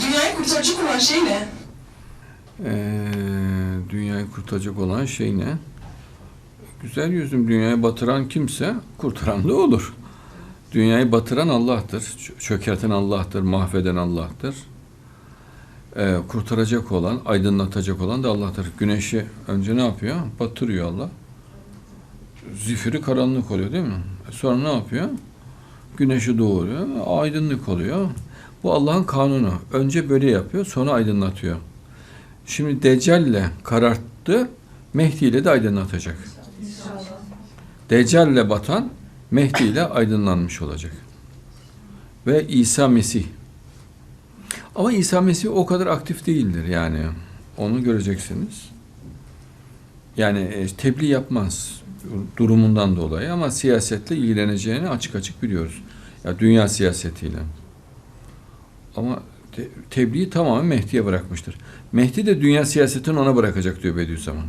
Dünyayı kurtaracak olan şey ne? Ee, dünyayı kurtaracak olan şey ne? Güzel yüzüm dünyayı batıran kimse kurtaran da olur. Dünyayı batıran Allah'tır. çö- Çökerten Allah'tır. Mahveden Allah'tır. Ee, kurtaracak olan, aydınlatacak olan da Allah'tır. Güneşi önce ne yapıyor? Batırıyor Allah. Zifiri karanlık oluyor değil mi? Sonra ne yapıyor? Güneşi doğuruyor, aydınlık oluyor. Bu Allah'ın kanunu. Önce böyle yapıyor, sonra aydınlatıyor. Şimdi Deccal'le kararttı, Mehdi ile de aydınlatacak. Deccal'le batan, Mehdi ile aydınlanmış olacak. Ve İsa Mesih. Ama İsa Mesih o kadar aktif değildir yani. Onu göreceksiniz. Yani e, tebliğ yapmaz durumundan dolayı ama siyasetle ilgileneceğini açık açık biliyoruz. Ya dünya siyasetiyle. Ama te- tebliği tamamen Mehdi'ye bırakmıştır. Mehdi de dünya siyasetini ona bırakacak diyor Bediüzzaman.